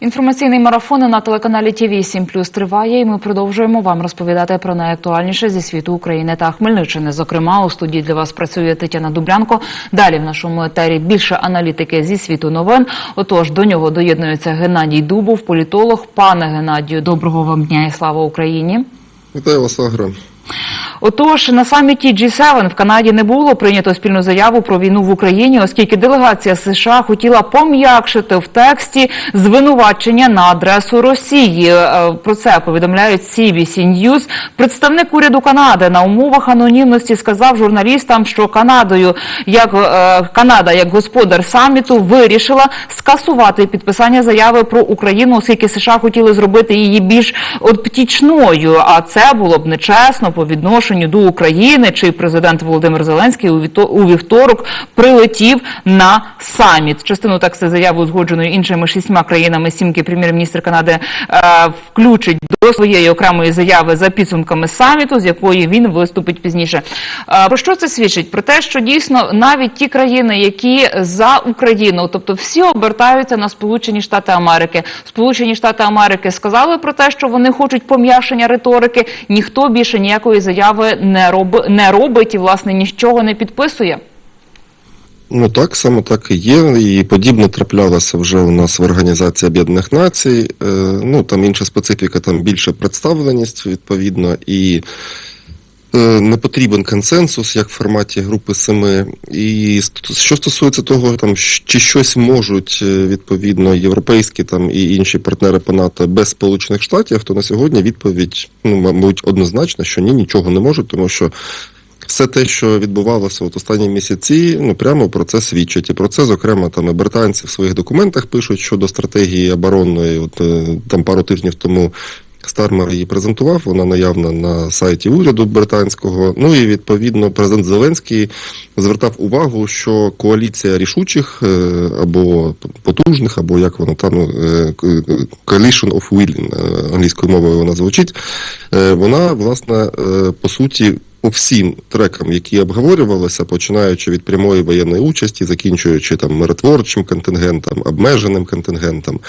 Інформаційний марафон на телеканалі ТВ 7 Плюс триває, і ми продовжуємо вам розповідати про найактуальніше зі світу України та Хмельниччини. Зокрема, у студії для вас працює Тетяна Дублянко. Далі в нашому етері більше аналітики зі світу новин. Отож, до нього доєднується Геннадій Дубов, політолог. Пане Геннадію, доброго вам дня і слава Україні. Вітаю вас, Агра. Отож, на саміті G7 в Канаді не було прийнято спільну заяву про війну в Україні, оскільки делегація США хотіла пом'якшити в тексті звинувачення на адресу Росії. Е, Про це повідомляють CBC News. Представник уряду Канади на умовах анонімності сказав журналістам, що Канадою, як е, Канада, як господар саміту, вирішила скасувати підписання заяви про Україну, оскільки США хотіли зробити її більш оптічною. А це було б нечесно по відношенню до України, чий президент Володимир Зеленський у вівто- у вівторок прилетів на саміт. Частину тексту заяви узгодженої іншими шістьма країнами сімки прем'єр-міністр Канади е, включить до своєї окремої заяви за підсумками саміту, з якої він виступить пізніше. Е, Про що це свідчить? Про те, що дійсно навіть ті країни, які за Україну, тобто всі обертаються на Сполучені Штати Америки. Сполучені Штати Америки сказали про те, що вони хочуть пом'якшення риторики. Ніхто більше ніякої заяви не роб... не робить і власне нічого не підписує. Ну так, саме так і є. І подібне траплялося вже у нас в Організації Об'єднаних Націй. Е, ну там інша специфіка, там більша представленість, відповідно, і не потрібен консенсус, як в форматі групи семи. І що стосується того, там чи щось можуть е, відповідно європейські там і інші партнери по НАТО без Сполучених Штатів, то на сьогодні відповідь, ну мабуть, однозначна, що ні, нічого не можуть, тому що. Все те, що відбувалося от останні місяці, ну прямо про це свідчить. І про це, зокрема, там і британці в своїх документах пишуть щодо стратегії оборонної. От е, там пару тижнів тому Стармер її презентував. Вона наявна на сайті уряду британського. Ну і відповідно президент Зеленський звертав увагу, що коаліція рішучих е, або потужних, або як воно там ну, е, coalition of willing, е, англійською мовою вона звучить. Вона власне по суті по всім трекам, які обговорювалися, починаючи від прямої воєнної участі, закінчуючи там миротворчим контингентом, обмеженим контингентом.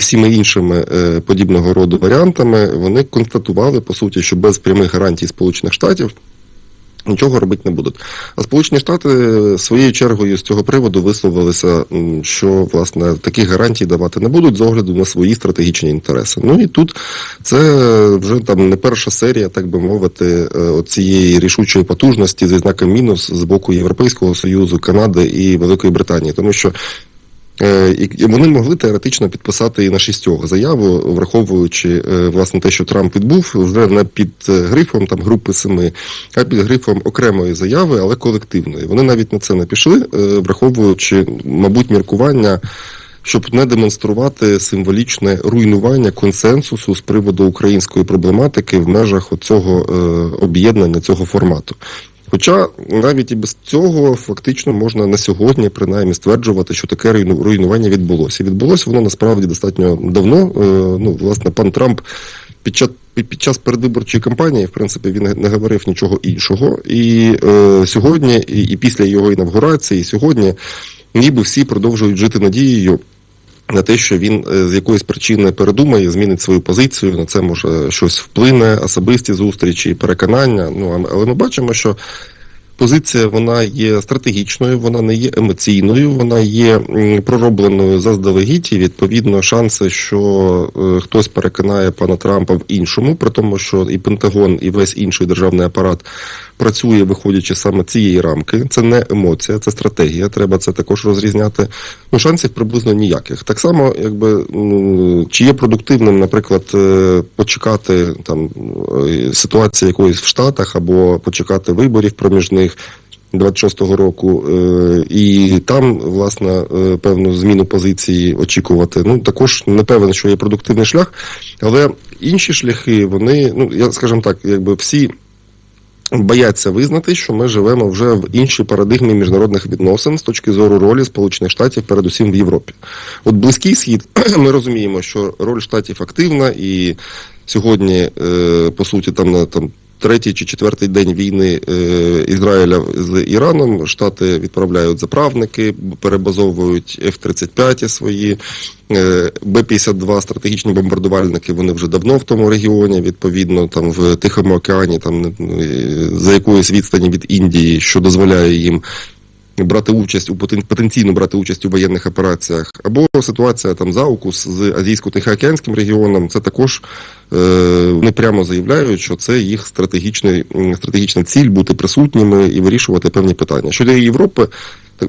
Всіми іншими е, подібного роду варіантами вони констатували по суті, що без прямих гарантій Сполучених Штатів нічого робити не будуть. А Сполучені Штати е, своєю чергою з цього приводу висловилися, що власне таких гарантій давати не будуть з огляду на свої стратегічні інтереси. Ну і тут це вже там не перша серія, так би мовити, е, цієї рішучої потужності зі знаком мінус з боку Європейського союзу, Канади і Великої Британії, тому що. Е, І вони могли теоретично підписати і на шістьох заяву, враховуючи е, власне те, що Трамп відбув вже не під е, грифом там групи семи, а під грифом окремої заяви, але колективної. Вони навіть на це не пішли, враховуючи, мабуть, міркування. Щоб не демонструвати символічне руйнування консенсусу з приводу української проблематики в межах цього об'єднання цього формату. Хоча навіть і без цього фактично можна на сьогодні принаймні стверджувати, що таке руйну- руйнування відбулося. Відбулося воно насправді достатньо давно. Е, Ну, власне, пан Трамп під час під час передвиборчої кампанії, в принципі, він не говорив нічого іншого. І е, сьогодні, і, і після його інавгурації, і сьогодні, ніби всі продовжують жити надією. На те, що він е, з якоїсь причини передумає, змінить свою позицію, на це може щось вплине, особисті зустрічі, переконання. Ну але ми бачимо, що позиція вона є стратегічною, вона не є емоційною, вона є проробленою заздалегідь. І відповідно шанси, що е, хтось переконає пана Трампа в іншому, при тому, що і Пентагон, і весь інший державний апарат працює, виходячи саме цієї рамки. Це не емоція, це стратегія. Треба це також розрізняти. Ну, шансів приблизно ніяких. Так само, якби ну, чи є продуктивним, наприклад, е, почекати там е, ситуації якоїсь в Штатах або почекати виборів проміжних. 26-го року, е, і там, власне, певну зміну позиції очікувати. Ну, також не певен, що є продуктивний шлях, але інші шляхи, вони, ну, я скажімо так, якби всі бояться визнати, що ми живемо вже в іншій парадигмі міжнародних відносин з точки зору ролі Сполучених Штатів, передусім в Європі. От близький схід, ми розуміємо, що роль штатів активна, і сьогодні, е, по суті, там на там третій чи четвертий день війни е, Ізраїля з Іраном Штати відправляють заправники, перебазовують F-35 свої. Е, Б-52 стратегічні бомбардувальники, вони вже давно в тому регіоні, відповідно, там в Тихому океані, там е, за якоюсь відстані від Індії, що дозволяє їм брати участь у потен- потенційно брати участь у воєнних операціях, або ситуація там заукус з азійсько-тихоокеанським регіоном. Це також е, вони прямо заявляють, що це їх стратегічний стратегічна ціль бути присутніми і вирішувати певні питання. Щодо Європи,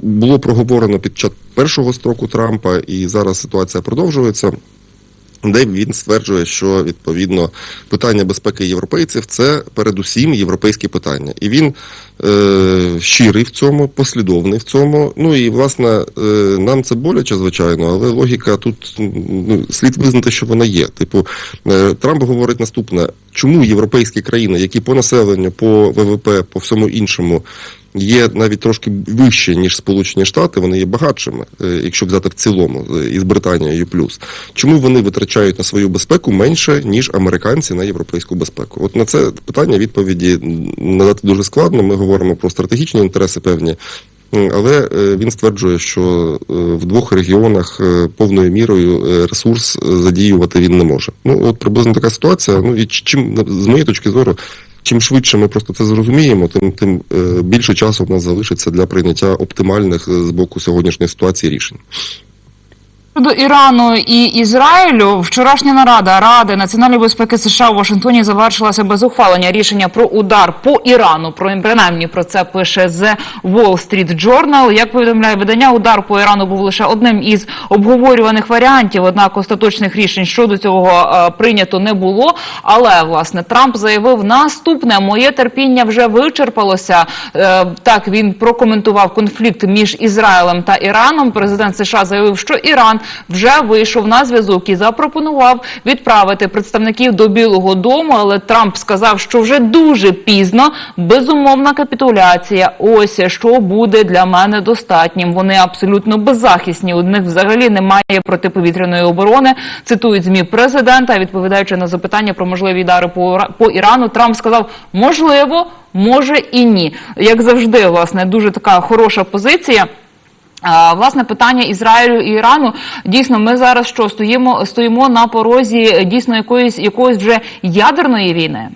було проговорено під час першого строку Трампа, і зараз ситуація продовжується. Де він стверджує, що відповідно питання безпеки європейців це передусім європейські питання, і він е, щирий в цьому, послідовний в цьому. Ну і власне е, нам це боляче, звичайно, але логіка тут ну, слід визнати, що вона є. Типу, е, Трамп говорить наступне: чому європейські країни, які по населенню, по ВВП, по всьому іншому. Є навіть трошки вище, ніж Сполучені Штати, вони є багатшими, е, якщо взяти в цілому е, із Британією плюс. Чому вони витрачають на свою безпеку менше, ніж американці на європейську безпеку? От на це питання відповіді надати дуже складно. Ми говоримо про стратегічні інтереси певні. Але е, він стверджує, що в двох регіонах повною мірою ресурс задіювати він не може. Ну от приблизно така ситуація. Ну і чим з моєї точки зору, чим швидше ми просто це зрозуміємо, тим тим е, більше часу в нас залишиться для прийняття оптимальних е, з боку сьогоднішньої ситуації рішень. Щодо Ірану і Ізраїлю, вчорашня нарада Ради національної безпеки США у Вашингтоні завершилася без ухвалення рішення про удар по Ірану. Про принаймні про це пише The Wall Street Journal. Як повідомляє видання, удар по Ірану був лише одним із обговорюваних варіантів. Однак остаточних рішень щодо цього е, прийнято не було. Але власне Трамп заявив наступне: моє терпіння вже вичерпалося. Е, Так він прокоментував конфлікт між Ізраїлем та Іраном. Президент США заявив, що Іран вже вийшов на зв'язок і запропонував відправити представників до Білого Дому. Але Трамп сказав, що вже дуже пізно безумовна капітуляція. Ось що буде для мене достатнім. Вони абсолютно беззахисні. У них взагалі немає протиповітряної оборони. Цитують змі президента. Відповідаючи на запитання про можливі удари по по Ірану, Трамп сказав, можливо, може і ні. Як завжди, власне, дуже така хороша позиція. Власне, питання Ізраїлю і Ірану дійсно ми зараз що стоїмо стоїмо на порозі дійсно якоїсь якоїсь вже ядерної війни.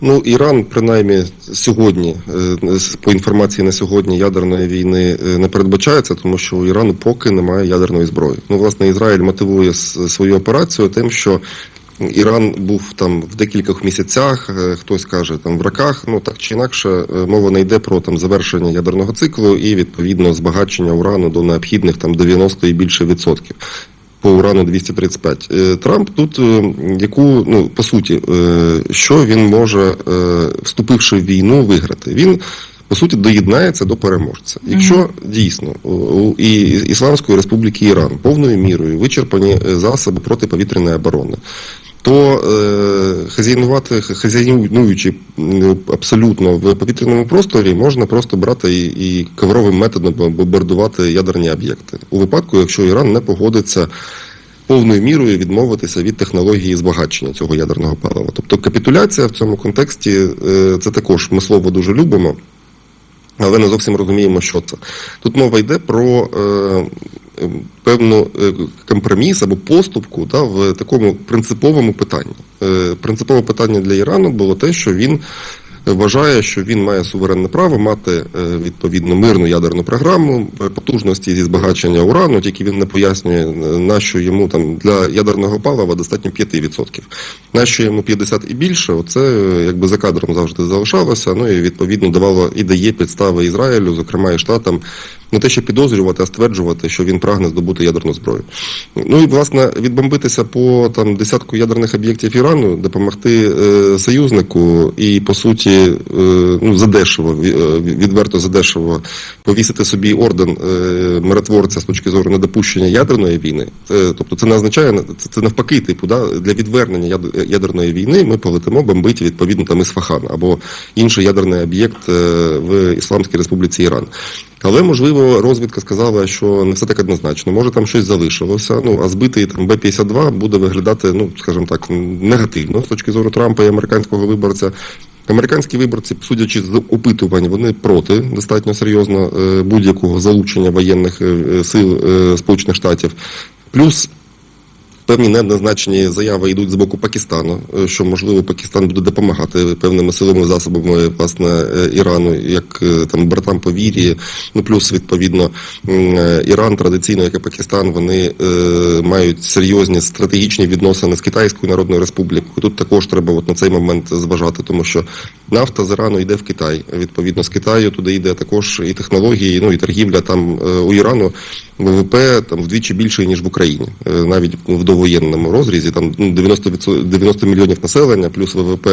Ну, Іран, принаймні, сьогодні, е, по інформації на сьогодні, ядерної війни е, не передбачається, тому що у Ірану поки немає ядерної зброї. Ну, власне, Ізраїль мотивує свою операцію тим, що Іран був там в декількох місяцях, е, хтось каже там в роках. Ну так чи інакше, е, мова не йде про там завершення ядерного циклу і відповідно збагачення урану до необхідних там 90 і більше відсотків. По урану 235. Е, Трамп тут яку ну по суті, що він може, вступивши в війну, виграти? Він по суті доєднається до переможця. Якщо дійсно у- Ісламської Республіки Іран повною мірою вичерпані засоби протиповітряної оборони. То е, хазяйнувати, хазяйнуючи абсолютно в повітряному просторі, можна просто брати і, і ковровим методом бомбардувати ядерні об'єкти у випадку, якщо Іран не погодиться повною мірою відмовитися від технології збагачення цього ядерного палива. Тобто капітуляція в цьому контексті е, це також ми слово дуже любимо. Але не зовсім розуміємо, що це. Тут мова йде про е, певну е, компроміс або поступку да, в такому принциповому питанні. Е, принципове питання для Ірану було те, що він вважає, що він має суверенне право мати е, відповідно мирну ядерну програму е, потужності зі збагачення урану, тільки він не пояснює, е, на що йому там для ядерного палива достатньо 5%. На що йому 50 і більше, оце е, якби за кадром завжди залишалося. Ну і відповідно давало і дає підстави Ізраїлю, зокрема і штатам, не те, що підозрювати, а стверджувати, що він прагне здобути ядерну зброю. Ну і власне відбомбитися по там десятку ядерних об'єктів Ірану, допомогти е, союзнику і по суті е, ну задешево, е, відверто задешево повісити собі орден е, миротворця з точки зору недопущення ядерної війни. Е, тобто це не означає це, це навпаки, типу, да, для відвернення ядерної війни ми полетимо бомбити відповідно там Ісфахан або інший ядерний об'єкт е, в Ісламській Республіці Іран. Але можливо розвідка сказала, що не все так однозначно. Може там щось залишилося. Ну а збитий там Б-52 буде виглядати, ну скажімо так, негативно з точки зору Трампа і американського виборця. Американські виборці, судячи з опитувань, вони проти достатньо серйозно е, будь-якого залучення воєнних е, сил е, Сполучених Штатів. Плюс певні неоднозначні заяви йдуть з боку Пакистану, е, що можливо Пакистан буде допомагати певними силовими засобами власне е, Ірану, як е, там братам по вірі. Ну плюс відповідно Іран традиційно, як і Пакистан, вони е, мають серйозні стратегічні відносини з Китайською Народною Республікою. Тут також треба от на цей момент зважати, тому що нафта з Ірану йде в Китай. Відповідно, з Китаю туди йде також і технології, ну і торгівля там у Ірану. ВВП там вдвічі більше ніж в Україні, навіть в довоєнному розрізі. Там ну, 90, 90 мільйонів населення, плюс ВВП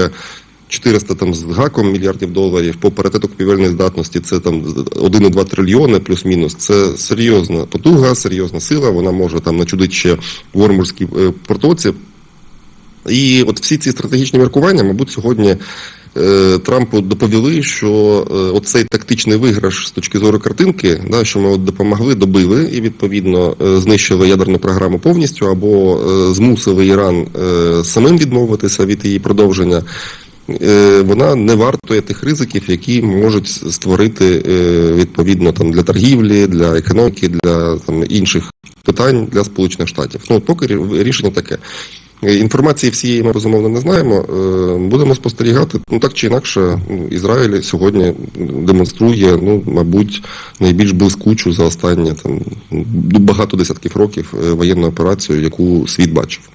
400 там з гаком мільярдів доларів. По паритету купівельної здатності це там 1,2 трильйони плюс-мінус. Це серйозна потуга, серйозна сила. Вона може там начудити ще в Ормурській е, протоці. І от всі ці стратегічні міркування, мабуть, сьогодні Трампу доповіли, що е, от цей тактичний виграш з точки зору картинки, да, що ми от допомогли, добили і відповідно е, знищили ядерну програму повністю, або е, змусили Іран е, самим відмовитися від її продовження. е, Вона не вартує тих ризиків, які можуть створити е, відповідно там для торгівлі, для економіки, для там інших питань для Сполучених Штатів. Ну поки рішення таке. Інформації всієї ми безумовно не знаємо. Е, Будемо спостерігати. Ну так чи інакше, ну, Ізраїль сьогодні демонструє, ну мабуть, найбільш блискучу за останні там багато десятків років е, воєнну операцію, яку світ бачив.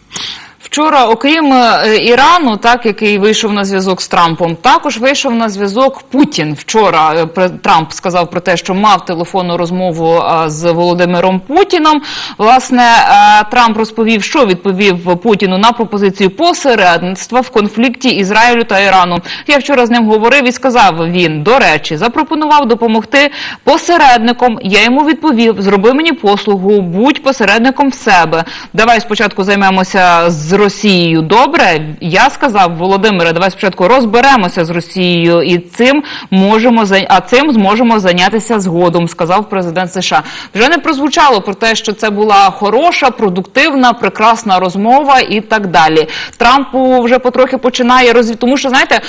Вчора, окрім е, Ірану, так який вийшов на зв'язок з Трампом, також вийшов на зв'язок Путін. Вчора е, Трамп сказав про те, що мав телефонну розмову е, з Володимиром Путіном. Власне, Трамп розповів, що відповів Путіну на пропозицію посередництва в конфлікті Ізраїлю та Ірану. Я вчора з ним говорив і сказав він, до речі, запропонував допомогти посередником. Я йому відповів: зроби мені послугу, будь посередником в себе. Давай спочатку займемося з Росією. Добре, я сказав Володимире, давай спочатку розберемося з Росією, і цим можемо а цим зможемо зайнятися згодом. Сказав президент США. Вже не прозвучало про те, що це була хороша, продуктивна, прекрасна розмова і так далі. Трампу вже потрохи починає розві... тому що знаєте,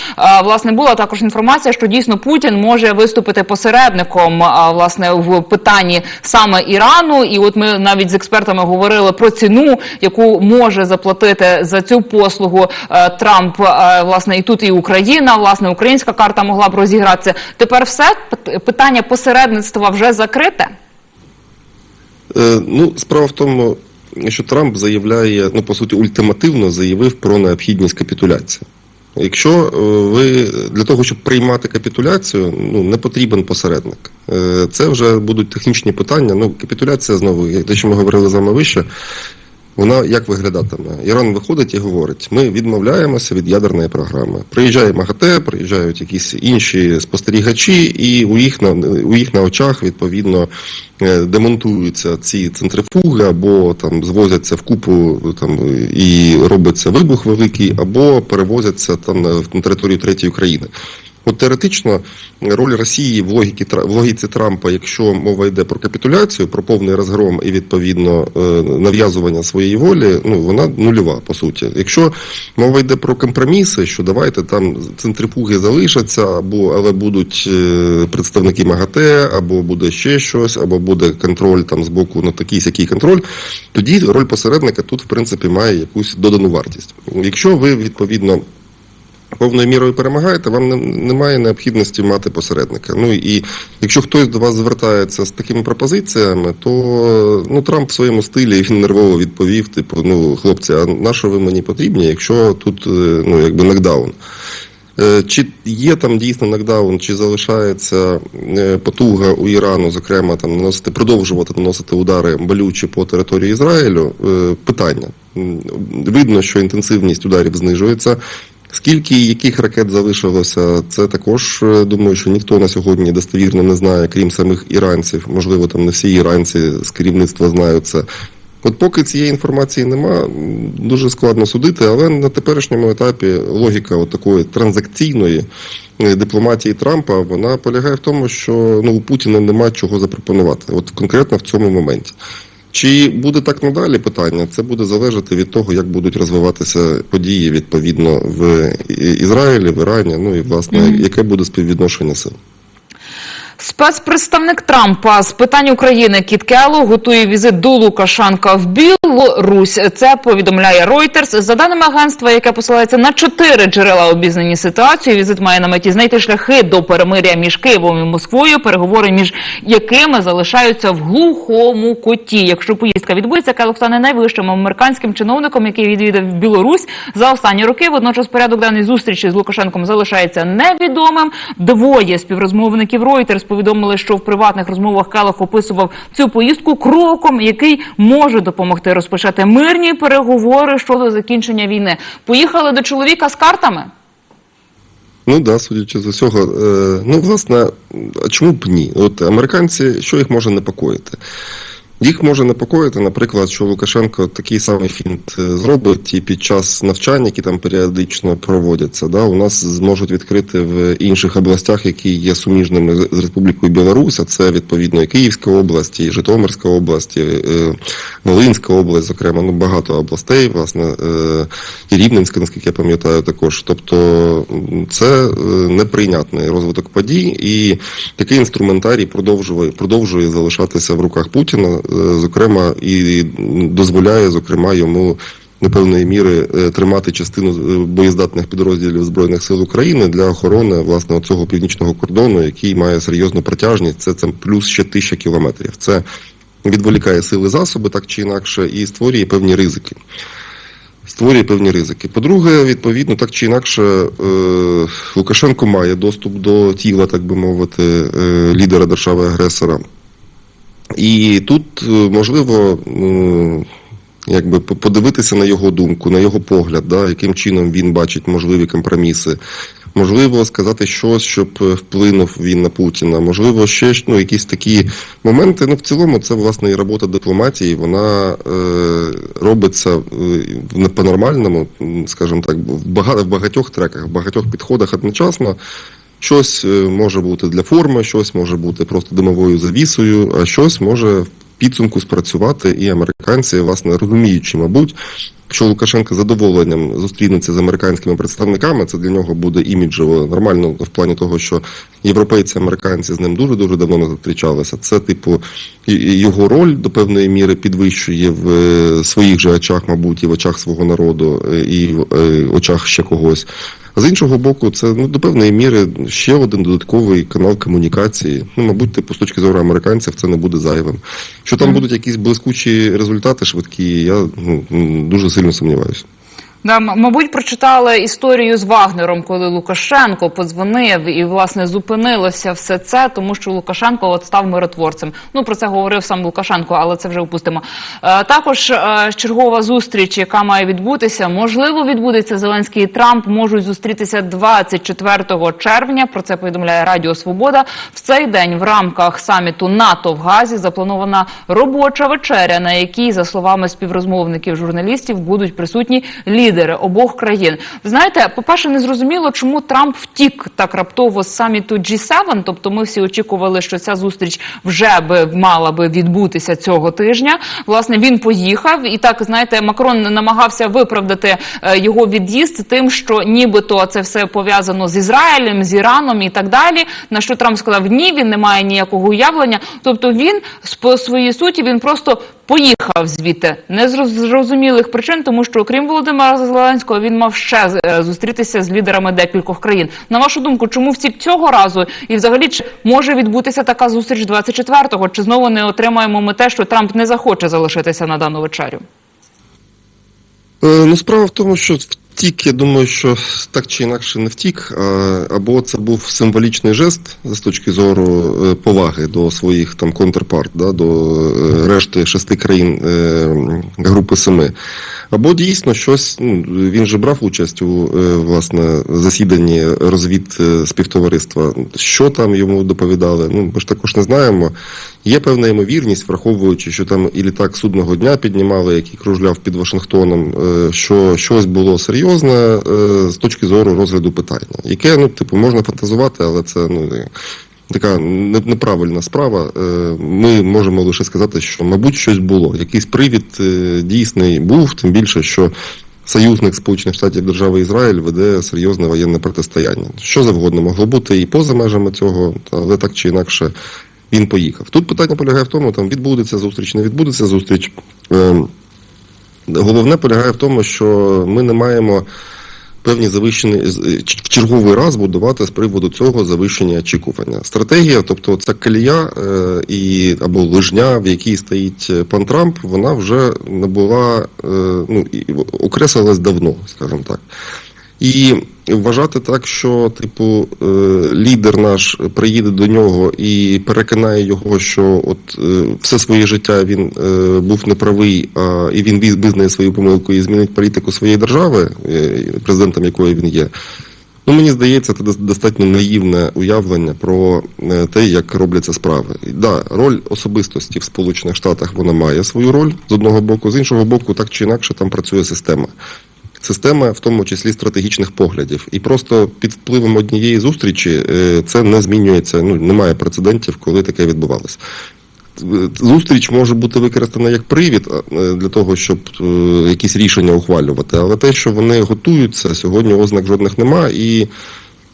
власне була також інформація, що дійсно Путін може виступити посередником власне в питанні саме Ірану. І от ми навіть з експертами говорили про ціну, яку може заплатити за цю послугу е, Трамп. Е, Власне, і тут і Україна, власне, українська карта могла б розігратися. Тепер все питання посередництва вже закрите. Е, Ну, справа в тому, що Трамп заявляє, ну по суті, ультимативно заявив про необхідність капітуляції. Якщо ви для того, щоб приймати капітуляцію, ну не потрібен посередник. Це вже будуть технічні питання. Ну, капітуляція знову, те, що ми говорили з вами вище, вона як виглядатиме? Іран виходить і говорить: ми відмовляємося від ядерної програми. Приїжджає МАГАТЕ, приїжджають якісь інші спостерігачі, і у їх на у їх на очах відповідно е, демонтуються ці центрифуги, або там звозяться в купу там і робиться вибух великий, або перевозяться там на, територію третьої країни. От теоретично роль Росії в логіці в логіці Трампа, якщо мова йде про капітуляцію, про повний розгром і відповідно е, нав'язування своєї волі, ну вона нульова по суті. Якщо мова йде про компроміси, що давайте там центрифуги залишаться, або але будуть е, представники МАГАТЕ, або буде ще щось, або буде контроль там з боку на такий сякий контроль, тоді роль посередника тут в принципі має якусь додану вартість. Якщо ви відповідно повною мірою перемагаєте, вам немає необхідності мати посередника. Ну і якщо хтось до вас звертається з такими пропозиціями, то ну Трамп в своєму стилі він нервово відповів: типу, ну хлопці, а на що ви мені потрібні, якщо тут е, ну якби нокдаун? Е, Чи є там дійсно нокдаун, чи залишається е, потуга у Ірану, зокрема, там наносити, продовжувати наносити удари болючі по території Ізраїлю? Питання. Видно, що інтенсивність ударів знижується. Скільки і яких ракет залишилося, це також е, думаю, що ніхто на сьогодні достовірно не знає, крім самих іранців. Можливо, там не всі іранці з керівництва знають це. От поки цієї інформації нема, дуже складно судити, але на теперішньому етапі логіка от такої транзакційної е, дипломатії Трампа вона полягає в тому, що ну, у Путіна нема чого запропонувати, от конкретно в цьому моменті. Чи буде так надалі питання? Це буде залежати від того, як будуть розвиватися події відповідно в Ізраїлі, в Ірані, ну і власне, яке буде співвідношення сил. Спецпредставник Трампа з питань України Кіт Келло готує візит до Лукашенка в Білорусь. Це повідомляє Reuters. За даними агентства, яке посилається на чотири джерела обізнані ситуацією, візит має на меті знайти шляхи до перемиря між Києвом і Москвою, переговори між якими залишаються в глухому куті. Якщо поїздка відбудеться, Келло стане найвищим американським чиновником, який відвідав Білорусь за останні роки. Водночас порядок денний зустрічі з Лукашенком залишається невідомим. Двоє співрозмовників Reuters повідомили, що в приватних розмовах Калах описував цю поїздку кроком, який може допомогти розпочати мирні переговори щодо закінчення війни. Поїхали до чоловіка з картами. Ну да, судячи з усього. Е, ну, власне, а чому б ні? От американці, що їх може непокоїти? Їх може непокоїти, наприклад, що Лукашенко такий самий фінт е, зробить і під час навчань, які там періодично проводяться, да, у нас зможуть відкрити в інших областях, які є суміжними з Республікою Білорусь, а це відповідно і Київська область, і Житомирська область, і, е, Волинська область, зокрема, ну багато областей, власне, е, і Рівненська, наскільки я пам'ятаю, також. Тобто це неприйнятний розвиток подій, і такий інструментарій продовжує, продовжує залишатися в руках Путіна, зокрема, і дозволяє, зокрема, йому. До певної міри е, тримати частину е, боєздатних підрозділів збройних сил України для охорони власне цього північного кордону, який має серйозну протяжність. Це там плюс ще тисяча кілометрів. Це відволікає сили засоби так чи інакше і створює певні ризики. Створює певні ризики. По-друге, відповідно, так чи інакше, е, Лукашенко має доступ до тіла, так би мовити, е, лідера держави-агресора. І тут е, можливо якби по- подивитися на його думку, на його погляд, да, яким чином він бачить можливі компроміси. Можливо, сказати щось, щоб е, вплинув він на Путіна. Можливо, ще ну, якісь такі моменти. Ну, в цілому, це власне і робота дипломатії. Вона е, робиться е, в- по-нормальному, скажімо так, в багатьох треках, в багатьох підходах одночасно. Щось е, може бути для форми, щось може бути просто димовою завісою, а щось може в підсумку спрацювати і американці, власне, розуміючи, мабуть, якщо Лукашенко задоволенням зустрінеться з американськими представниками, це для нього буде іміджево нормально в плані того, що європейці, американці з ним дуже дуже давно не зустрічалися. Це, типу, його роль до певної міри підвищує в е, своїх же очах, мабуть, і в очах свого народу, е, і в очах ще когось. А з іншого боку, це ну до певної міри ще один додатковий канал комунікації. Ну, мабуть, типу, з точки зору американців, це не буде зайвим. Що там будуть якісь блискучі результати швидкі, я ну, дуже сильно сумніваюся. Да, мабуть, прочитали історію з Вагнером, коли Лукашенко подзвонив і власне зупинилося все це, тому що Лукашенко от став миротворцем. Ну про це говорив сам Лукашенко, але це вже опустимо. Е, також е, чергова зустріч, яка має відбутися, можливо, відбудеться Зеленський і Трамп можуть зустрітися 24 червня. Про це повідомляє Радіо Свобода. В цей день в рамках саміту НАТО в Газі запланована робоча вечеря, на якій, за словами співрозмовників журналістів, будуть присутні лідери обох країн. Знаєте, по-перше, не зрозуміло, чому Трамп втік так раптово з саміту G7, Тобто, ми всі очікували, що ця зустріч вже би мала би відбутися цього тижня. Власне, він поїхав, і так знаєте, Макрон намагався виправдати е, його від'їзд тим, що нібито це все пов'язано з Ізраїлем, з Іраном і так далі. На що Трамп сказав, ні, він не має ніякого уявлення. Тобто він по своїй суті він просто поїхав звідти не з зрозумілих причин, тому що окрім Володимира Зеленського він мав ще е, зустрітися з лідерами декількох країн. На вашу думку, чому втік цього разу? І взагалі чи може відбутися така зустріч 24-го? Чи знову не отримаємо ми те, що Трамп не захоче залишитися на дану вечерю? Е, Ну, справа в тому, що втік, я думаю, що так чи інакше не втік, або це був символічний жест з точки зору е, поваги до своїх там контрпарт, да, до е, решти шести країн е, групи семи. Або дійсно щось, ну, він же брав участь у власне засіданні розвід співтовариства. Що там йому доповідали? Ну, ми ж також не знаємо. Є певна ймовірність, враховуючи, що там і літак судного дня піднімали, який кружляв під Вашингтоном, е, що щось було серйозне е, з точки зору розгляду питання, яке ну, типу, можна фантазувати, але це ну така неправильна справа. Е, Ми можемо лише сказати, що, мабуть, щось було. Якийсь привід дійсний був, тим більше, що. Союзник Сполучених Штатів Держави Ізраїль веде серйозне воєнне протистояння. Що завгодно могло бути і поза межами цього, але так чи інакше він поїхав. Тут питання полягає в тому, там відбудеться зустріч, не відбудеться зустріч. Ем, Головне полягає в тому, що ми не маємо певні завищені в черговий раз будувати з приводу цього завищення очікування. Стратегія, тобто ця колія е, і або лижня, в якій стоїть е, пан Трамп, вона вже набула е, ну окреслилась давно, скажімо так. І вважати так, що типу е, лідер наш приїде до нього і переконає його, що от е, все своє життя він е, був неправий, а і він визнає свою помилку і змінить політику своєї держави, президентом якої він є. Ну, мені здається, це дос- достатньо наївне уявлення про те, як робляться справи. І, да, роль особистості в Сполучених Штатах вона має свою роль з одного боку, з іншого боку, так чи інакше там працює система. Система, в тому числі стратегічних поглядів, і просто під впливом однієї зустрічі е, це не змінюється. Ну немає прецедентів, коли таке відбувалося. Зустріч може бути використана як привід е, для того, щоб е, якісь рішення ухвалювати, але те, що вони готуються, сьогодні ознак жодних нема, і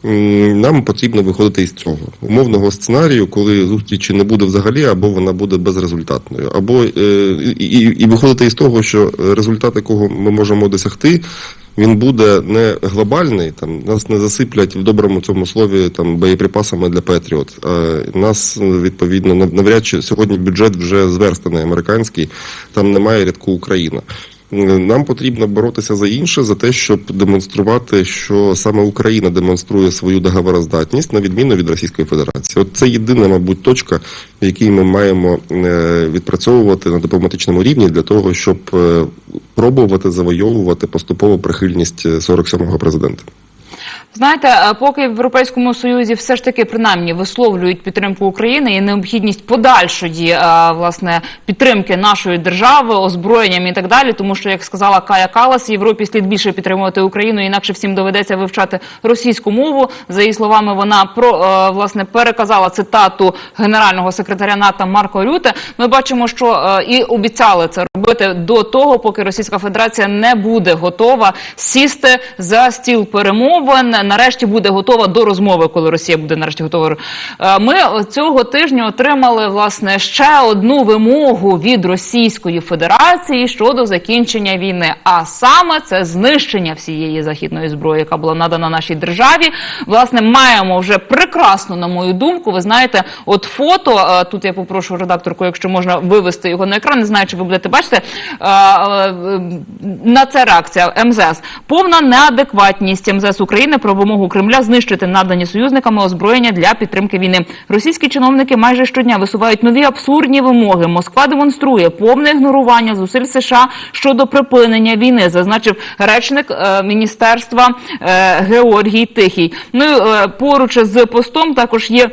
нам потрібно виходити із цього умовного сценарію, коли зустрічі не буде взагалі, або вона буде безрезультатною, або е, і, і, і виходити із того, що результат, якого ми можемо досягти. Він буде не глобальний, там нас не засиплять в доброму цьому слові там боєприпасами для Петріот. Нас відповідно нав- навряд чи сьогодні бюджет вже зверстаний американський, там немає рядку Україна. Нам потрібно боротися за інше, за те, щоб демонструвати, що саме Україна демонструє свою договороздатність на відміну від Російської Федерації. От це єдина, мабуть, точка, в якій ми маємо е, відпрацьовувати на дипломатичному рівні для того, щоб е, пробувати завойовувати поступово прихильність е, 47-го президента. Знаєте, е, поки в Європейському Союзі все ж таки принаймні висловлюють підтримку України і необхідність подальшої е, власне підтримки нашої держави, озброєнням і так далі, тому що, як сказала Кая Калас, Європі слід більше підтримувати Україну, інакше всім доведеться вивчати російську мову. За її словами, вона про е, власне переказала цитату генерального секретаря НАТО Марко Рюте. Ми бачимо, що і обіцяли це робити до того, поки Російська Федерація не буде готова сісти за стіл перемовин. Нарешті буде готова до розмови, коли Росія буде нарешті готова. Е, Ми цього тижня отримали власне ще одну вимогу від Російської Федерації щодо закінчення війни. А саме це знищення всієї західної зброї, яка була надана нашій державі. Власне, маємо вже прекрасно, на мою думку. Ви знаєте, от фото е, тут я попрошу редакторку, якщо можна вивести його на екран. Не знаю, чи ви будете бачити е, на це реакція МЗС. Повна неадекватність МЗС України про вимогу Кремля знищити надані союзниками озброєння для підтримки війни. Російські чиновники майже щодня висувають нові абсурдні вимоги. Москва демонструє повне ігнорування зусиль США щодо припинення війни, зазначив речник е, міністерства е, Георгій Тихий. Ну е, поруч з постом також є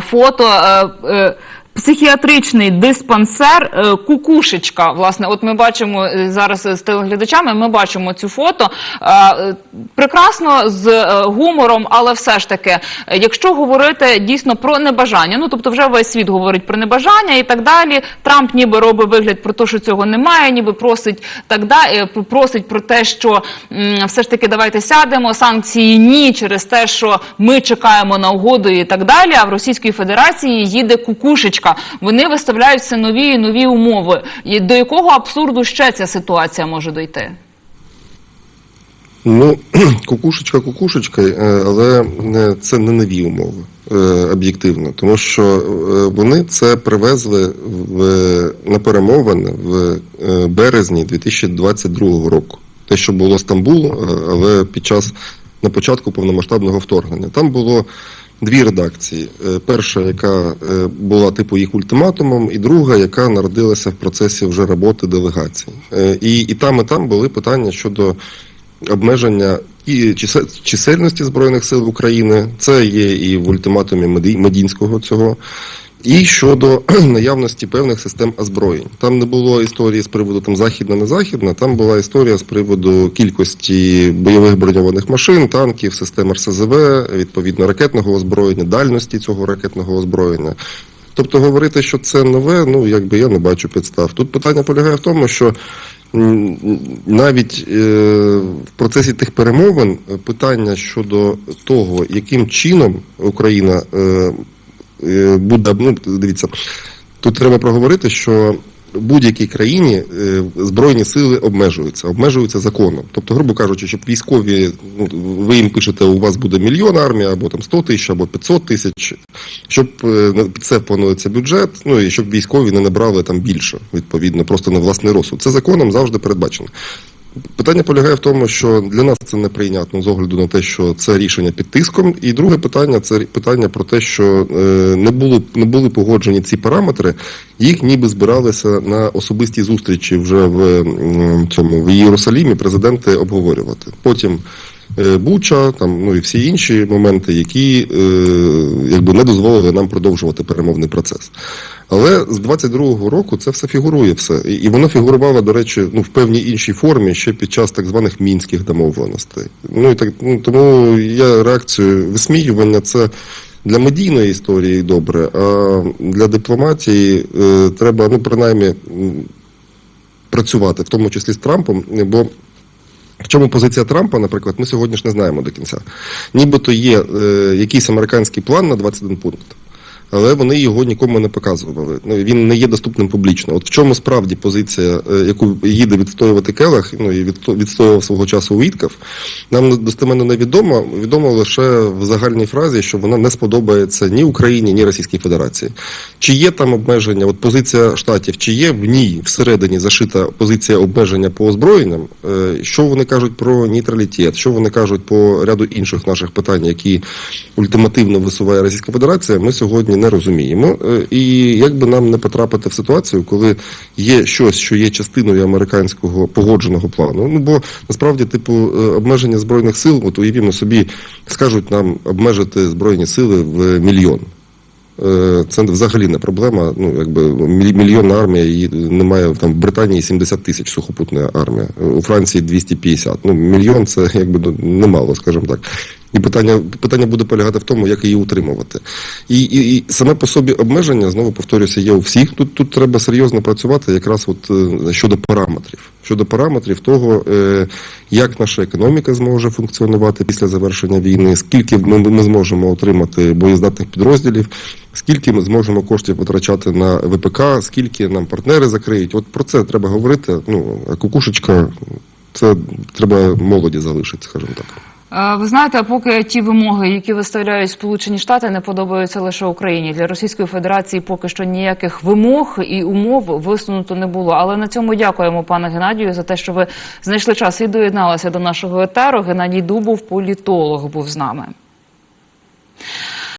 фото. Психіатричний диспансер е, Кукушечка. Власне, от ми бачимо е, зараз з телеглядачами. Ми бачимо цю фото Е, е, прекрасно з е, гумором, але все ж таки, е, якщо говорити дійсно про небажання, ну тобто, вже весь світ говорить про небажання і так далі. Трамп ніби робить вигляд про те, що цього немає, ніби просить так далі, просить про те, що все ж таки давайте сядемо. Санкції ні, через те, що ми чекаємо на угоду і так далі. А в Російській Федерації їде кукушечка. Вони виставляють все нові і нові умови. І до якого абсурду ще ця ситуація може дойти? Ну, кукушечка, кукушечка, е, але е, це не нові умови е, об'єктивно, тому що вони це привезли в, на перемовини в березні 2022 року. Те, що було Стамбул, але під час на початку повномасштабного вторгнення. Там було дві редакції: Е, перша, яка е, була типу їх ультиматумом, і друга, яка народилася в процесі вже роботи делегацій. Е, І, і там, і там були питання щодо обмеження і чисельності збройних сил України. Це є і в ультиматумі Меді- Медінського цього. І щодо наявності певних систем озброєнь, там не було історії з приводу там західна не західна, там була історія з приводу кількості бойових броньованих машин, танків, систем РСЗВ, відповідно ракетного озброєння, дальності цього ракетного озброєння. Тобто говорити, що це нове, ну якби я не бачу підстав. Тут питання полягає в тому, що навіть е, в процесі тих перемовин питання щодо того, яким чином Україна е, буде, ну дивіться, тут треба проговорити, що в будь-якій країні е, збройні сили обмежуються, обмежуються законом. Тобто, грубо кажучи, щоб військові, ну ви їм пишете, у вас буде мільйон армія, або там 100 тисяч, або 500 тисяч, щоб е, під це планується бюджет, ну і щоб військові не набрали там більше, відповідно, просто на власний розсуд. Це законом завжди передбачено. Питання полягає в тому, що для нас це неприйнятно з огляду на те, що це рішення під тиском. І друге питання це питання про те, що е, не було не були погоджені ці параметри. Їх ніби збиралися на особистій зустрічі вже в цьому в Єрусалімі президенти обговорювати. Потім Буча, там ну і всі інші моменти, які е, якби не дозволили нам продовжувати перемовний процес. Але з 22-го року це все фігурує все. І, і воно фігурувало, до речі, ну в певній іншій формі ще під час так званих мінських домовленостей. Ну і так ну тому я реакцію висміювання це. Для медійної історії добре, а для дипломатії е, треба, ну принаймні, працювати, в тому числі з Трампом, бо в чому позиція Трампа, наприклад, ми сьогодні ж не знаємо до кінця. Нібито є е, якийсь американський план на 21 пункт, але вони його нікому не показували. Ну, він не є доступним публічно. От в чому справді позиція, е, яку їде відстоювати Келах, ну і відстоював свого часу Уіткав, нам достеменно невідомо. Відомо лише в загальній фразі, що вона не сподобається ні Україні, ні Російській Федерації. Чи є там обмеження? От позиція штатів, чи є в ній всередині зашита позиція обмеження по озброєнням? Е, Що вони кажуть про нейтралітет? Що вони кажуть по ряду інших наших питань, які ультимативно висуває Російська Федерація? Ми сьогодні не розуміємо. Е, І як би нам не потрапити в ситуацію, коли є щось, що є частиною американського погодженого плану. Ну бо насправді, типу, е, обмеження збройних сил, от уявімо собі, скажуть нам обмежити збройні сили в мільйон. Е, Це взагалі не проблема. Ну, якби мільйонна армія, її немає там в Британії 70 тисяч сухопутна армія, у Франції 250. Ну, мільйон це якби ну, немало, скажімо так. І питання, питання буде полягати в тому, як її утримувати. І, і, і саме по собі обмеження, знову повторюся, є у всіх. Тут, тут треба серйозно працювати якраз от е, щодо параметрів. Щодо параметрів того, е, як наша економіка зможе функціонувати після завершення війни, скільки ми, ми зможемо отримати боєздатних підрозділів, скільки ми зможемо коштів витрачати на ВПК, скільки нам партнери закриють. От про це треба говорити. Ну, а кукушечка, це треба молоді залишити, скажімо так. Е, Ви знаєте, поки ті вимоги, які виставляють Сполучені Штати, не подобаються лише Україні. Для Російської Федерації поки що ніяких вимог і умов висунуто не було. Але на цьому дякуємо, пане Геннадію, за те, що ви знайшли час і доєдналися до нашого етеру. Геннадій Дубов, політолог, був з нами.